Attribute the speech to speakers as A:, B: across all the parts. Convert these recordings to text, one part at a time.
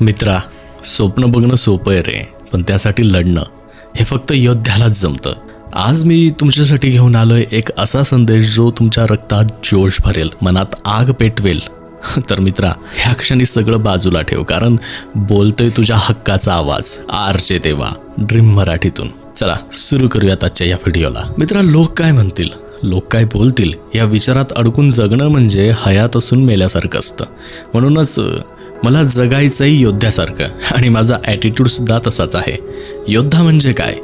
A: मित्रा स्वप्न बघणं सोपं आहे रे पण त्यासाठी लढणं हे फक्त योद्ध्यालाच जमतं. आज मी तुमच्यासाठी घेऊन आलोय एक असा संदेश जो तुमच्या रक्तात जोश भरेल मनात आग पेटवेल. तर मित्रा ह्या क्षणी सगळं बाजूला ठेव कारण बोलतोय तुझ्या हक्काचा आवाज आरचे देवा ड्रीम मराठीतून. चला सुरू करूयात आजच्या या व्हिडिओला. मित्रा लोक काय म्हणतील? लोक काय बोलतील? या विचारात अडकून जगणं म्हणजे हयात असून मेल्यासारखं असतं. म्हणूनच मला जगायचंही योद्ध्यासारखं आणि माझा ॲटिट्यूडसुद्धा तसाच आहे. योद्धा म्हणजे काय?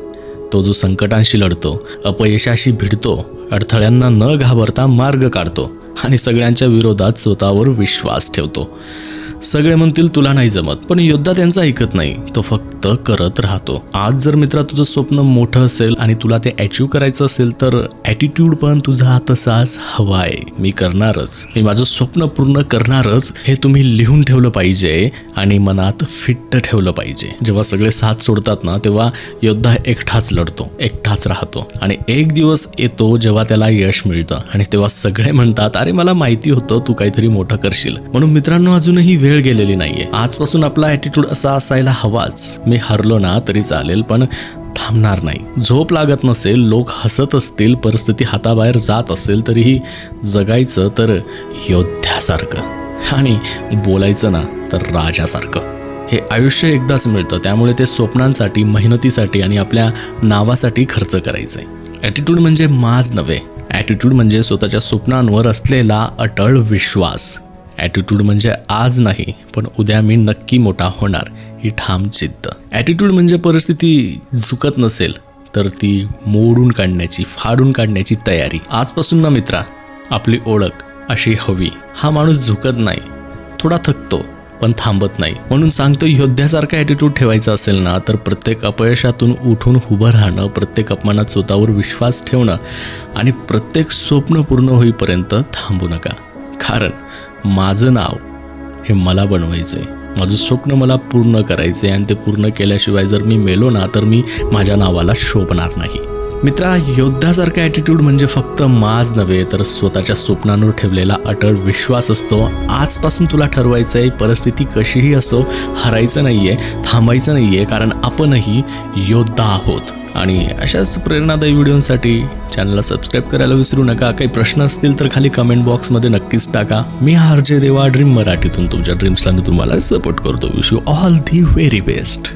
A: तो जो संकटांशी लढतो अपयशाशी भिडतो अडथळ्यांना न घाबरता मार्ग काढतो आणि सगळ्यांच्या विरोधात स्वतःवर विश्वास ठेवतो. सगळे म्हणतील तुला नाही जमत. पण योद्धा त्यांचं ऐकत नाही. तो फक्त करत राहतो. आज जर मित्रा तुझं स्वप्न मोठं असेल आणि तुला ते अचीव करायचं असेल तर ॲटिट्यूड पण तुझा तसाच हवा आहे मी करणारच. मी माझं स्वप्न पूर्ण करणारच हे तुम्ही लिहून ठेवलं पाहिजे आणि मनात फिट्ट ठेवलं पाहिजे. जेव्हा सगळे साथ सोडतात ना तेव्हा योद्धा एकटाच लढतो एकटाच राहतो. आणि एक दिवस येतो जेव्हा त्याला यश मिळतं. आणि तेव्हा सगळे म्हणतात अरे मला माहिती होतं तू काहीतरी मोठं करशील. म्हणून मित्रांनो अजूनही वेळ गेलेली नाहीये. आजपासून आपला ॲटिट्यूड असा असायला हवाच. मी हरलो ना तरी चालेल पण थांबणार नाही. झोप लागत नसेल लोक हसत असतील परिस्थिती हाताबाहेर जात असेल तरीही जगायचं तर योद्ध्यासारखं. आणि बोलायचं ना तर राजासारखं. हे आयुष्य एकदाच मिळतं त्यामुळे ते स्वप्नांसाठी मेहनतीसाठी आणि आपल्या नावासाठी खर्च करायचं. आहे ॲटिट्यूड म्हणजे माज नव्हे. ॲटिट्यूड म्हणजे स्वतःच्या स्वप्नांवर असलेला अटळ विश्वास. ॲटिट्यूड म्हणजे आज नाही पण उद्या मी नक्की मोठा होणार ही ठाम जिद्द. ॲटिट्यूड म्हणजे परिस्थिती झुकत नसेल तर ती मोडून काढण्याची फाडून काढण्याची तयारी. आजपासून ना मित्रा आपली ओळख अशी हवी. हा माणूस झुकत नाही थोडा थकतो पण थांबत नाही. म्हणून सांगतो योद्ध्यासारखा ॲटिट्यूड ठेवायचा असेल ना तर प्रत्येक अपयशातून उठून उभं राहणं प्रत्येक अपमानात स्वतःवर विश्वास ठेवणं आणि प्रत्येक स्वप्न पूर्ण होईपर्यंत थांबू नका. कारण माझं नाव हे मला बनवायचं आहे माझं स्वप्न मला पूर्ण करायचं आहे आणि ते पूर्ण केल्याशिवाय जर मी मेलो ना तर मी माझ्या नावाला शोभणार नाही. मित्रा योद्धासारखा ॲटिट्यूड म्हणजे फक्त माज नव्हे तर स्वतःच्या स्वप्नांवर ठेवलेला अटळ विश्वास असतो. आजपासून तुला ठरवायचं आहे परिस्थिती कशीही असो हरायचं नाही आहे थांबायचं नाही आहे कारण आपणही योद्धा आहोत. आणि अशाच प्रेरणादायी व्हिडिओसाठी चॅनलला सबस्क्राईब करायला विसरू नका. काही प्रश्न असतील तर खाली कमेंट बॉक्समध्ये नक्कीच टाका. मी हा अर्जय देवा ड्रीम मराठीतून तुमच्या ड्रीम्सला मी तुम्हाला सपोर्ट करतो. Wish you all the very best